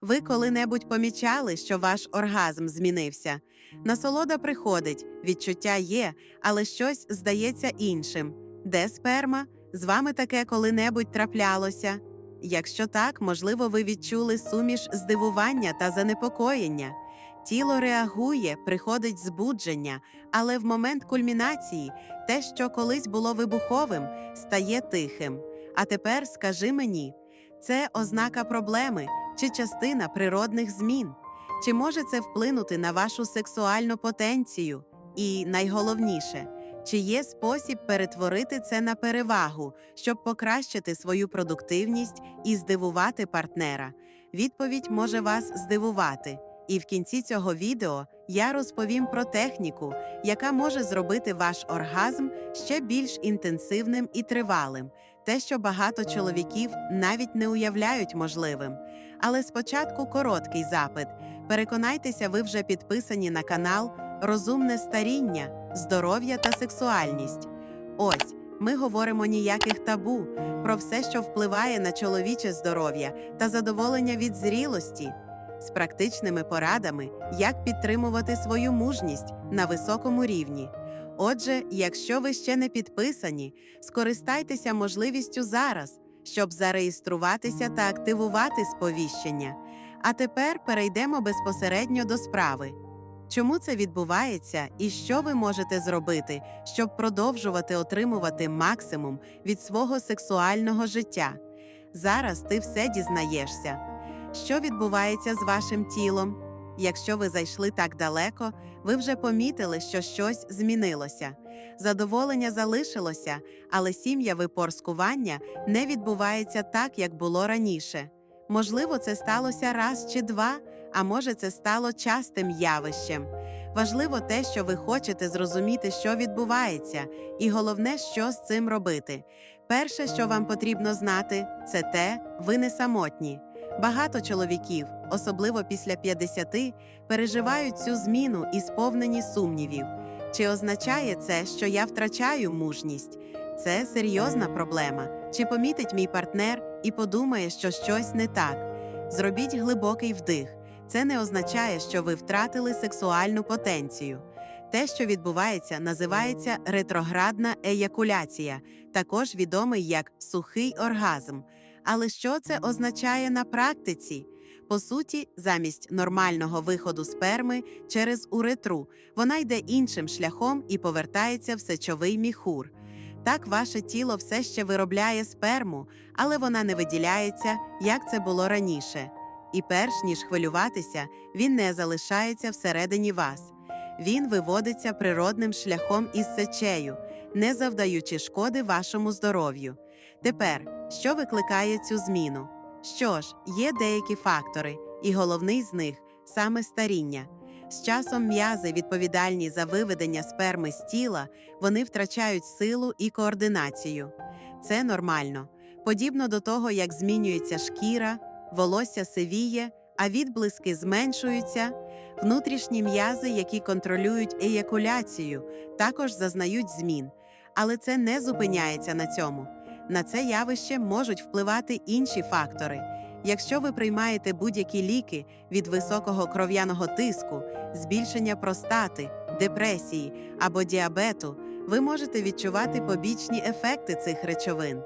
Ви коли-небудь помічали, що ваш оргазм змінився? Насолода приходить, відчуття є, але щось здається іншим. Де сперма? З вами таке коли-небудь траплялося? Якщо так, можливо, ви відчули суміш здивування та занепокоєння. Тіло реагує, приходить збудження, але в момент кульмінації те, що колись було вибуховим, стає тихим. А тепер скажи мені, це ознака проблеми чи частина природних змін? Чи може це вплинути на вашу сексуальну потенцію? І найголовніше, чи є спосіб перетворити це на перевагу, щоб покращити свою продуктивність і здивувати партнера? Відповідь може вас здивувати. І в кінці цього відео я розповім про техніку, яка може зробити ваш оргазм ще більш інтенсивним і тривалим, те, що багато чоловіків навіть не уявляють можливим. Але спочатку короткий запит. Переконайтеся, ви вже підписані на канал Розумне старіння, здоров'я та сексуальність. Ось ми говоримо ніяких табу про все, що впливає на чоловіче здоров'я та задоволення від зрілості, з практичними порадами, як підтримувати свою мужність на високому рівні. Отже, якщо ви ще не підписані, скористайтеся можливістю зараз, щоб зареєструватися та активувати сповіщення. А тепер перейдемо безпосередньо до справи. Чому це відбувається і що ви можете зробити, щоб продовжувати отримувати максимум від свого сексуального життя? Зараз ти все дізнаєшся. Що відбувається з вашим тілом? Якщо ви зайшли так далеко, ви вже помітили, що щось змінилося. Задоволення залишилося, але сім'я випорскування не відбувається так, як було раніше. Можливо, це сталося раз чи два, а може, це стало частим явищем. Важливо те, що ви хочете зрозуміти, що відбувається, і головне, що з цим робити. Перше, що вам потрібно знати, це те, ви не самотні. Багато чоловіків, особливо після 50, переживають цю зміну і сповнені сумнівів. Чи означає це, що я втрачаю мужність? Це серйозна проблема. Чи помітить мій партнер і подумає, що щось не так? Зробіть глибокий вдих. Це не означає, що ви втратили сексуальну потенцію. Те, що відбувається, називається ретроградна еякуляція, також відомий як сухий оргазм. Але що це означає на практиці? По суті, замість нормального виходу сперми через уретру, вона йде іншим шляхом і повертається в сечовий міхур. Так, ваше тіло все ще виробляє сперму, але вона не виділяється, як це було раніше. І перш ніж хвилюватися, він не залишається всередині вас. Він виводиться природним шляхом із сечею, не завдаючи шкоди вашому здоров'ю. Тепер, що викликає цю зміну? Що ж, є деякі фактори, і головний з них саме старіння. З часом м'язи, відповідальні за виведення сперми з тіла, вони втрачають силу і координацію. Це нормально. Подібно до того, як змінюється шкіра, волосся сивіє, а відблиски зменшуються, внутрішні м'язи, які контролюють еякуляцію, також зазнають змін. Але це не зупиняється на цьому. На це явище можуть впливати інші фактори. Якщо ви приймаєте будь-які ліки від високого кров'яного тиску, збільшення простати, депресії або діабету, ви можете відчувати побічні ефекти цих речовин.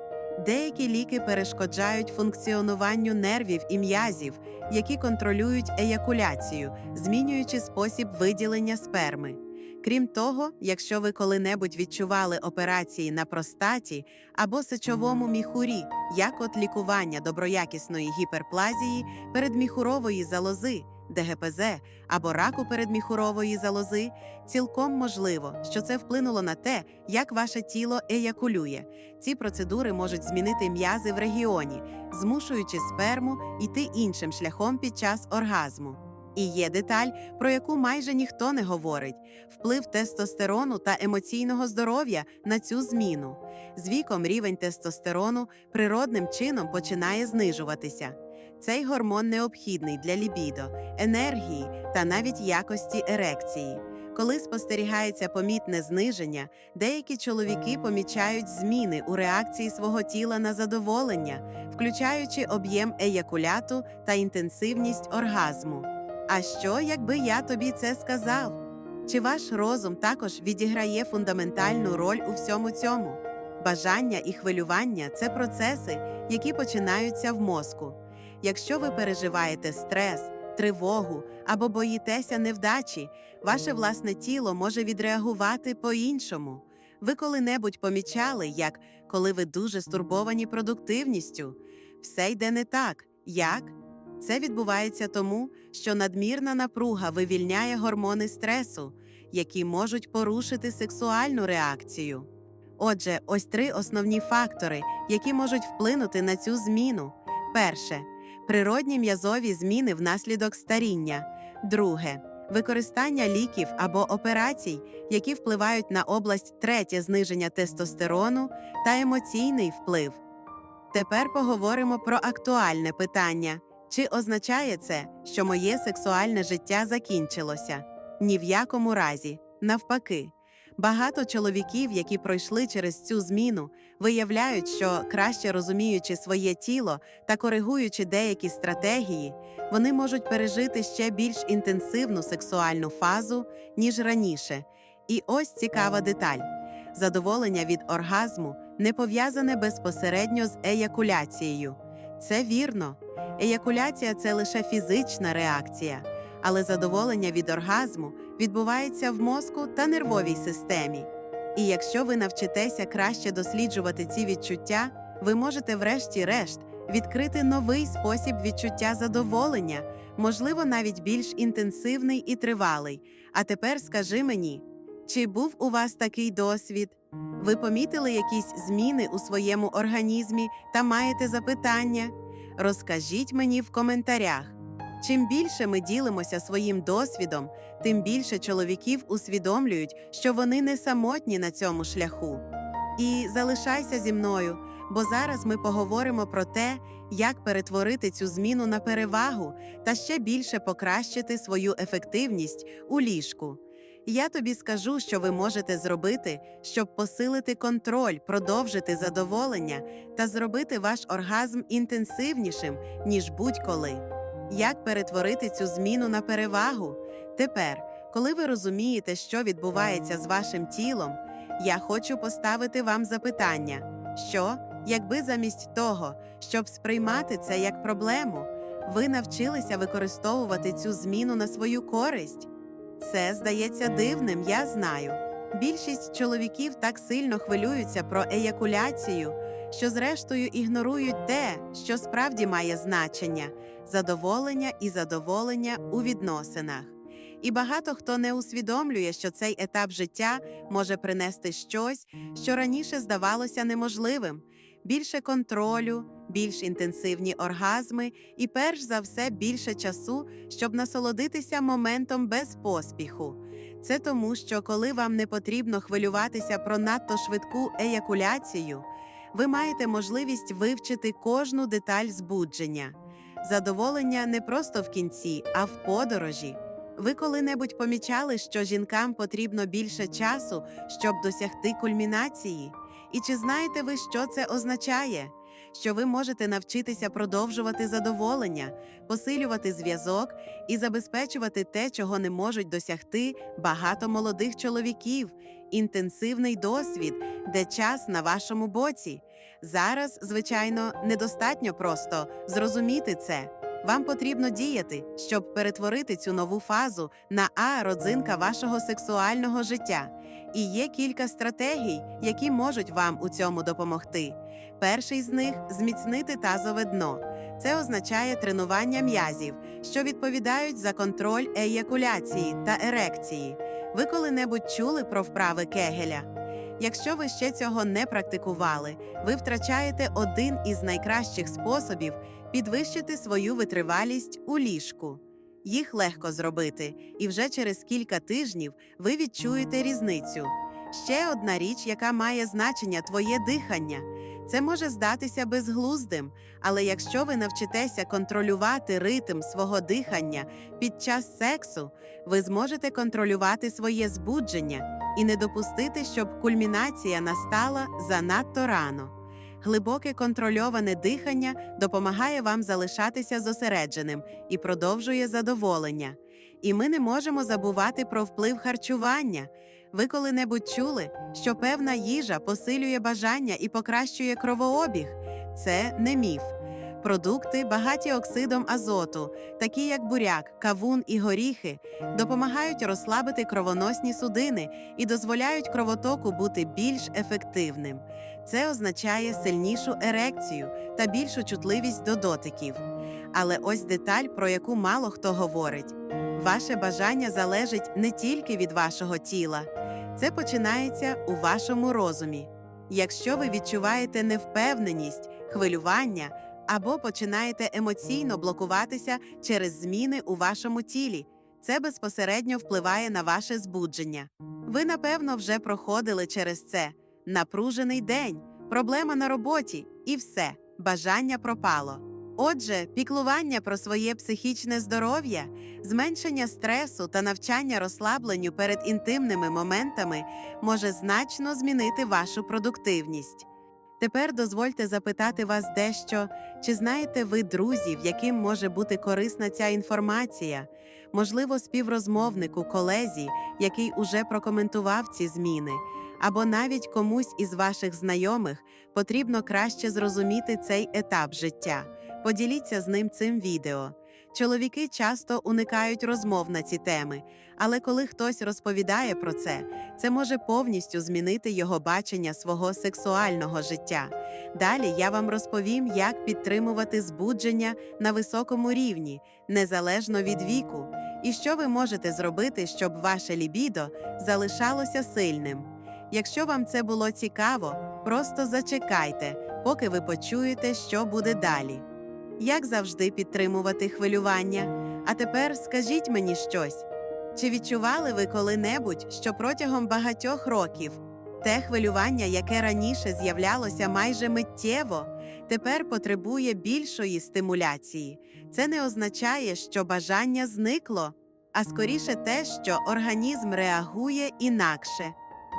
Деякі ліки перешкоджають функціонуванню нервів і м'язів, які контролюють еякуляцію, змінюючи спосіб виділення сперми. Крім того, якщо ви коли-небудь відчували операції на простаті або сечовому міхурі, як от лікування доброякісної гіперплазії передміхурової залози, ДГПЗ або раку передміхурової залози, цілком можливо, що це вплинуло на те, як ваше тіло еякулює. Ці процедури можуть змінити м'язи в регіоні, змушуючи сперму йти іншим шляхом під час оргазму. І є деталь, про яку майже ніхто не говорить: вплив тестостерону та емоційного здоров'я на цю зміну. З віком рівень тестостерону природним чином починає знижуватися. Цей гормон необхідний для лібідо, енергії та навіть якості ерекції. Коли спостерігається помітне зниження, деякі чоловіки помічають зміни у реакції свого тіла на задоволення, включаючи об'єм еякуляту та інтенсивність оргазму. А що, якби я тобі це сказав? Чи ваш розум також відіграє фундаментальну роль у всьому цьому? Бажання і хвилювання це процеси, які починаються в мозку. Якщо ви переживаєте стрес, тривогу або боїтеся невдачі, ваше власне тіло може відреагувати по-іншому. Ви коли-небудь помічали, як коли ви дуже стурбовані продуктивністю, все йде не так. Як? Це відбувається тому, що надмірна напруга вивільняє гормони стресу, які можуть порушити сексуальну реакцію. Отже, ось три основні фактори, які можуть вплинути на цю зміну. Перше природні м'язові зміни внаслідок старіння. Друге використання ліків або операцій, які впливають на область третє зниження тестостерону та емоційний вплив. Тепер поговоримо про актуальне питання: чи означає це, що моє сексуальне життя закінчилося? Ні в якому разі, навпаки. Багато чоловіків, які пройшли через цю зміну, виявляють, що краще розуміючи своє тіло та коригуючи деякі стратегії, вони можуть пережити ще більш інтенсивну сексуальну фазу, ніж раніше. І ось цікава деталь: задоволення від оргазму не пов'язане безпосередньо з еякуляцією. Це вірно. Еякуляція це лише фізична реакція, але задоволення від оргазму відбувається в мозку та нервовій системі. І якщо ви навчитеся краще досліджувати ці відчуття, ви можете, врешті-решт, відкрити новий спосіб відчуття задоволення, можливо, навіть більш інтенсивний і тривалий. А тепер скажи мені, чи був у вас такий досвід? Ви помітили якісь зміни у своєму організмі та маєте запитання? Розкажіть мені в коментарях. Чим більше ми ділимося своїм досвідом, тим більше чоловіків усвідомлюють, що вони не самотні на цьому шляху. І залишайся зі мною, бо зараз ми поговоримо про те, як перетворити цю зміну на перевагу та ще більше покращити свою ефективність у ліжку. Я тобі скажу, що ви можете зробити, щоб посилити контроль, продовжити задоволення та зробити ваш оргазм інтенсивнішим, ніж будь-коли. Як перетворити цю зміну на перевагу? Тепер, коли ви розумієте, що відбувається з вашим тілом, я хочу поставити вам запитання: що, якби замість того, щоб сприймати це як проблему, ви навчилися використовувати цю зміну на свою користь? Це здається дивним, я знаю. Більшість чоловіків так сильно хвилюються про еякуляцію, що зрештою ігнорують те, що справді має значення задоволення і задоволення у відносинах. І багато хто не усвідомлює, що цей етап життя може принести щось, що раніше здавалося неможливим: більше контролю, більш інтенсивні оргазми і, перш за все, більше часу, щоб насолодитися моментом без поспіху. Це тому, що коли вам не потрібно хвилюватися про надто швидку еякуляцію, ви маєте можливість вивчити кожну деталь збудження. Задоволення не просто в кінці, а в подорожі. Ви коли-небудь помічали, що жінкам потрібно більше часу, щоб досягти кульмінації? І чи знаєте ви, що це означає? Що ви можете навчитися продовжувати задоволення, посилювати зв'язок і забезпечувати те, чого не можуть досягти багато молодих чоловіків, інтенсивний досвід, де час на вашому боці. Зараз, звичайно, недостатньо просто зрозуміти це. Вам потрібно діяти, щоб перетворити цю нову фазу на а родзинка вашого сексуального життя. І є кілька стратегій, які можуть вам у цьому допомогти. Перший з них зміцнити тазове дно. Це означає тренування м'язів, що відповідають за контроль еякуляції та ерекції. Ви коли-небудь чули про вправи кегеля? Якщо ви ще цього не практикували, ви втрачаєте один із найкращих способів підвищити свою витривалість у ліжку. Їх легко зробити, і вже через кілька тижнів ви відчуєте різницю. Ще одна річ, яка має значення твоє дихання. Це може здатися безглуздим, але якщо ви навчитеся контролювати ритм свого дихання під час сексу, ви зможете контролювати своє збудження і не допустити, щоб кульмінація настала занадто рано. Глибоке контрольоване дихання допомагає вам залишатися зосередженим і продовжує задоволення. І ми не можемо забувати про вплив харчування. Ви коли-небудь чули, що певна їжа посилює бажання і покращує кровообіг? Це не міф. Продукти, багаті оксидом азоту, такі як буряк, кавун і горіхи, допомагають розслабити кровоносні судини і дозволяють кровотоку бути більш ефективним. Це означає сильнішу ерекцію та більшу чутливість до дотиків. Але ось деталь, про яку мало хто говорить: ваше бажання залежить не тільки від вашого тіла, це починається у вашому розумі. Якщо ви відчуваєте невпевненість, хвилювання або починаєте емоційно блокуватися через зміни у вашому тілі, це безпосередньо впливає на ваше збудження. Ви, напевно, вже проходили через це напружений день, проблема на роботі і все, бажання пропало. Отже, піклування про своє психічне здоров'я, зменшення стресу та навчання розслабленню перед інтимними моментами може значно змінити вашу продуктивність. Тепер дозвольте запитати вас дещо, чи знаєте ви друзів, яким може бути корисна ця інформація, можливо, співрозмовнику, колезі, який уже прокоментував ці зміни, або навіть комусь із ваших знайомих потрібно краще зрозуміти цей етап життя. Поділіться з ним цим відео. Чоловіки часто уникають розмов на ці теми, але коли хтось розповідає про це, це може повністю змінити його бачення свого сексуального життя. Далі я вам розповім, як підтримувати збудження на високому рівні, незалежно від віку, і що ви можете зробити, щоб ваше лібідо залишалося сильним. Якщо вам це було цікаво, просто зачекайте, поки ви почуєте, що буде далі. Як завжди підтримувати хвилювання? А тепер скажіть мені щось. Чи відчували ви коли-небудь, що протягом багатьох років те хвилювання, яке раніше з'являлося майже миттєво, тепер потребує більшої стимуляції? Це не означає, що бажання зникло, а скоріше те, що організм реагує інакше.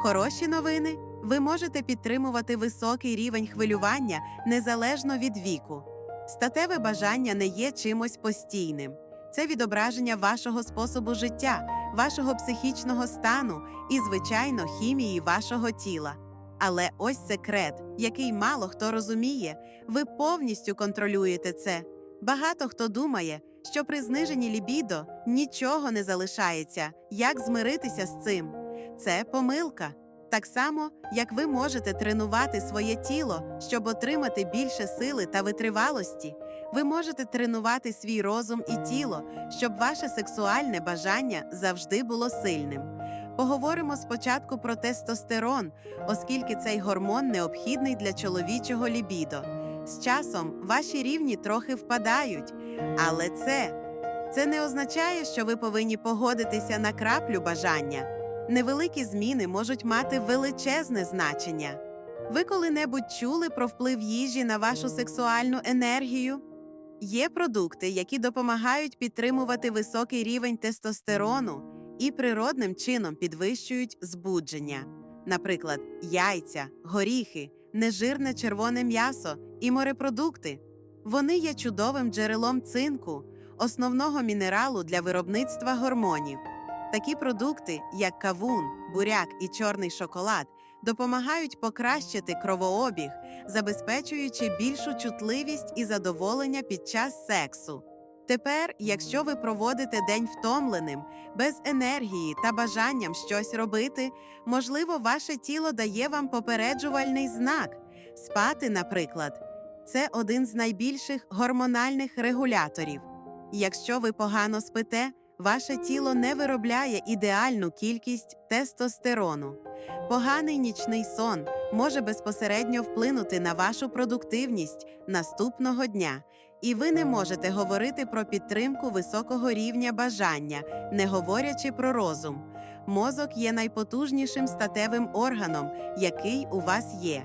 Хороші новини ви можете підтримувати високий рівень хвилювання незалежно від віку. Статеве бажання не є чимось постійним. Це відображення вашого способу життя, вашого психічного стану і, звичайно, хімії вашого тіла. Але ось секрет, який мало хто розуміє, ви повністю контролюєте це. Багато хто думає, що при зниженні лібідо нічого не залишається, як змиритися з цим. Це помилка. Так само, як ви можете тренувати своє тіло, щоб отримати більше сили та витривалості, ви можете тренувати свій розум і тіло, щоб ваше сексуальне бажання завжди було сильним. Поговоримо спочатку про тестостерон, оскільки цей гормон необхідний для чоловічого лібідо. З часом ваші рівні трохи впадають, але це, це не означає, що ви повинні погодитися на краплю бажання. Невеликі зміни можуть мати величезне значення. Ви коли-небудь чули про вплив їжі на вашу сексуальну енергію? Є продукти, які допомагають підтримувати високий рівень тестостерону і природним чином підвищують збудження, наприклад, яйця, горіхи, нежирне червоне м'ясо і морепродукти. Вони є чудовим джерелом цинку, основного мінералу для виробництва гормонів. Такі продукти, як кавун, буряк і чорний шоколад, допомагають покращити кровообіг, забезпечуючи більшу чутливість і задоволення під час сексу. Тепер, якщо ви проводите день втомленим, без енергії та бажанням щось робити, можливо, ваше тіло дає вам попереджувальний знак. Спати, наприклад, це один з найбільших гормональних регуляторів. Якщо ви погано спите, ваше тіло не виробляє ідеальну кількість тестостерону. Поганий нічний сон може безпосередньо вплинути на вашу продуктивність наступного дня, і ви не можете говорити про підтримку високого рівня бажання, не говорячи про розум. Мозок є найпотужнішим статевим органом, який у вас є.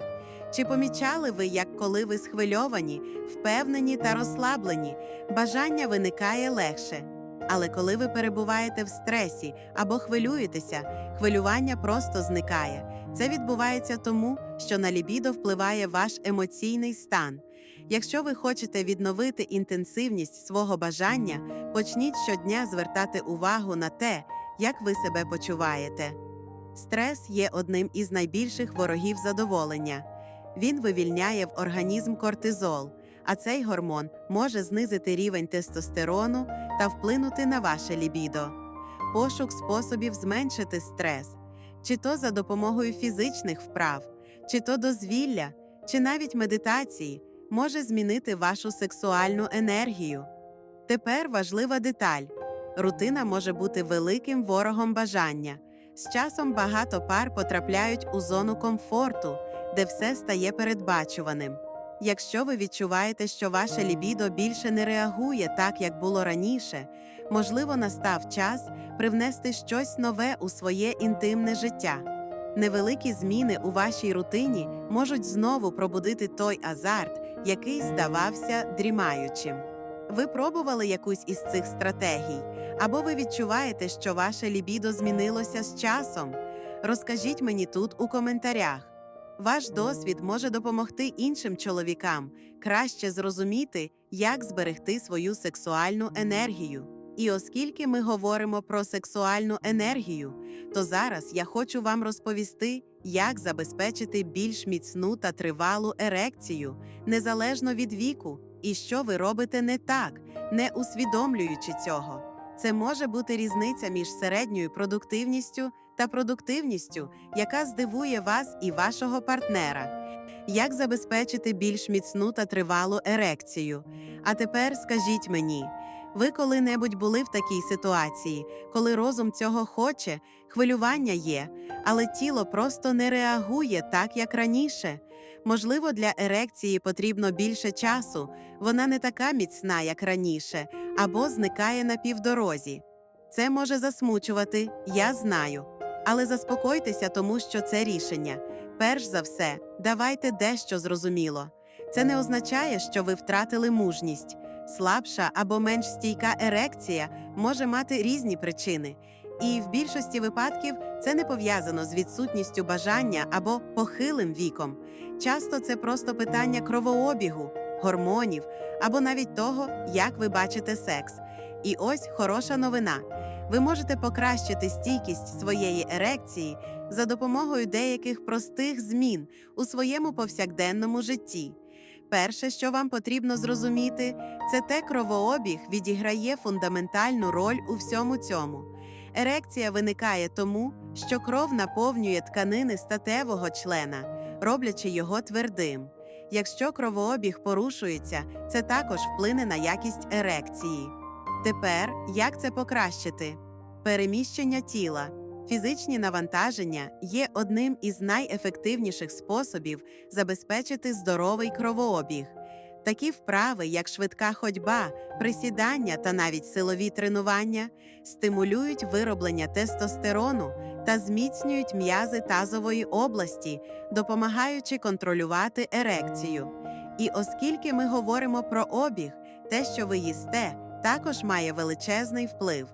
Чи помічали ви, як коли ви схвильовані, впевнені та розслаблені, бажання виникає легше? Але коли ви перебуваєте в стресі або хвилюєтеся, хвилювання просто зникає. Це відбувається тому, що на лібідо впливає ваш емоційний стан. Якщо ви хочете відновити інтенсивність свого бажання, почніть щодня звертати увагу на те, як ви себе почуваєте. Стрес є одним із найбільших ворогів задоволення. Він вивільняє в організм кортизол, а цей гормон може знизити рівень тестостерону та вплинути на ваше лібідо. Пошук способів зменшити стрес, чи то за допомогою фізичних вправ, чи то дозвілля, чи навіть медитації, може змінити вашу сексуальну енергію. Тепер важлива деталь: рутина може бути великим ворогом бажання. З часом багато пар потрапляють у зону комфорту, де все стає передбачуваним. Якщо ви відчуваєте, що ваше лібідо більше не реагує так, як було раніше, можливо, настав час привнести щось нове у своє інтимне життя. Невеликі зміни у вашій рутині можуть знову пробудити той азарт, який здавався дрімаючим. Ви пробували якусь із цих стратегій, або ви відчуваєте, що ваше лібідо змінилося з часом? Розкажіть мені тут у коментарях. Ваш досвід може допомогти іншим чоловікам краще зрозуміти, як зберегти свою сексуальну енергію. І оскільки ми говоримо про сексуальну енергію, то зараз я хочу вам розповісти, як забезпечити більш міцну та тривалу ерекцію, незалежно від віку, і що ви робите не так, не усвідомлюючи цього. Це може бути різниця між середньою продуктивністю та продуктивністю, яка здивує вас і вашого партнера. Як забезпечити більш міцну та тривалу ерекцію? А тепер скажіть мені, ви коли-небудь були в такій ситуації, коли розум цього хоче, хвилювання є, але тіло просто не реагує так, як раніше. Можливо, для ерекції потрібно більше часу, вона не така міцна, як раніше, або зникає на півдорозі. Це може засмучувати, я знаю. Але заспокойтеся, тому що це рішення. Перш за все, давайте дещо зрозуміло. Це не означає, що ви втратили мужність. Слабша або менш стійка ерекція може мати різні причини, і в більшості випадків це не пов'язано з відсутністю бажання або похилим віком. Часто це просто питання кровообігу, гормонів або навіть того, як ви бачите секс. І ось хороша новина. Ви можете покращити стійкість своєї ерекції за допомогою деяких простих змін у своєму повсякденному житті. Перше, що вам потрібно зрозуміти, це те кровообіг відіграє фундаментальну роль у всьому цьому. Ерекція виникає тому, що кров наповнює тканини статевого члена, роблячи його твердим. Якщо кровообіг порушується, це також вплине на якість ерекції. Тепер як це покращити? Переміщення тіла. Фізичні навантаження є одним із найефективніших способів забезпечити здоровий кровообіг. Такі вправи, як швидка ходьба, присідання та навіть силові тренування, стимулюють вироблення тестостерону та зміцнюють м'язи тазової області, допомагаючи контролювати ерекцію. І оскільки ми говоримо про обіг, те, що ви їсте, також має величезний вплив.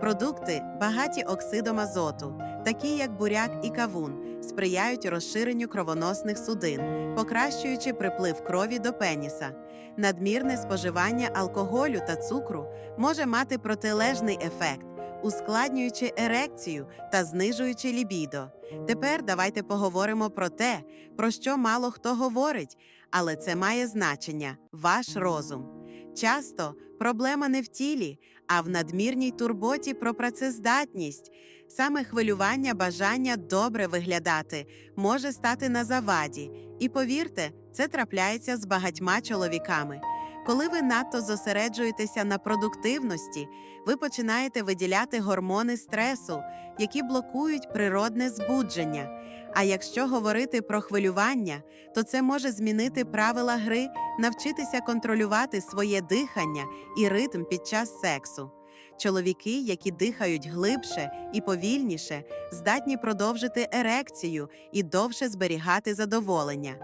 Продукти, багаті оксидом азоту, такі як буряк і кавун, сприяють розширенню кровоносних судин, покращуючи приплив крові до пеніса. Надмірне споживання алкоголю та цукру може мати протилежний ефект, ускладнюючи ерекцію та знижуючи лібідо. Тепер давайте поговоримо про те, про що мало хто говорить, але це має значення ваш розум. Часто проблема не в тілі, а в надмірній турботі про працездатність. Саме хвилювання бажання добре виглядати може стати на заваді, і повірте, це трапляється з багатьма чоловіками. Коли ви надто зосереджуєтеся на продуктивності, ви починаєте виділяти гормони стресу, які блокують природне збудження. А якщо говорити про хвилювання, то це може змінити правила гри, навчитися контролювати своє дихання і ритм під час сексу. Чоловіки, які дихають глибше і повільніше, здатні продовжити ерекцію і довше зберігати задоволення.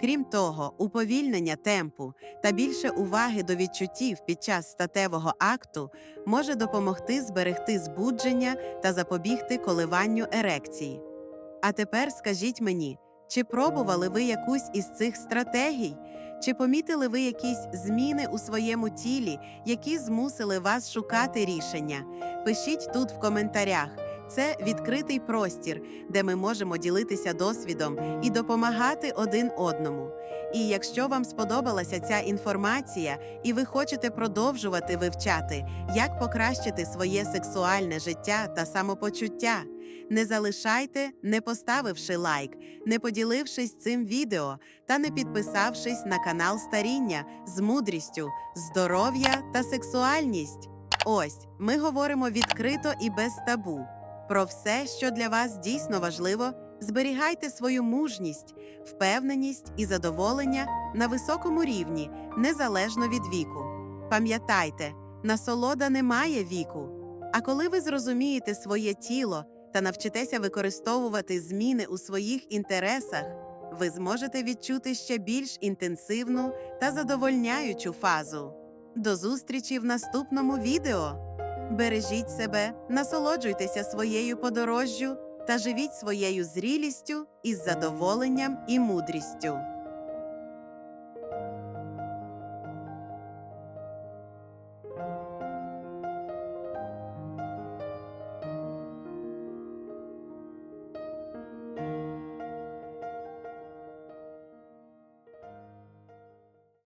Крім того, уповільнення темпу та більше уваги до відчуттів під час статевого акту може допомогти зберегти збудження та запобігти коливанню ерекції. А тепер скажіть мені, чи пробували ви якусь із цих стратегій? Чи помітили ви якісь зміни у своєму тілі, які змусили вас шукати рішення? Пишіть тут в коментарях. Це відкритий простір, де ми можемо ділитися досвідом і допомагати один одному. І якщо вам сподобалася ця інформація, і ви хочете продовжувати вивчати, як покращити своє сексуальне життя та самопочуття, не залишайте, не поставивши лайк, не поділившись цим відео та не підписавшись на канал Старіння з мудрістю, здоров'я та сексуальність. Ось ми говоримо відкрито і без табу. Про все, що для вас дійсно важливо, зберігайте свою мужність, впевненість і задоволення на високому рівні, незалежно від віку. Пам'ятайте, насолода не має віку. А коли ви зрозумієте своє тіло та навчитеся використовувати зміни у своїх інтересах, ви зможете відчути ще більш інтенсивну та задовольняючу фазу. До зустрічі в наступному відео! Бережіть себе, насолоджуйтеся своєю подорожжю та живіть своєю зрілістю із задоволенням і мудрістю.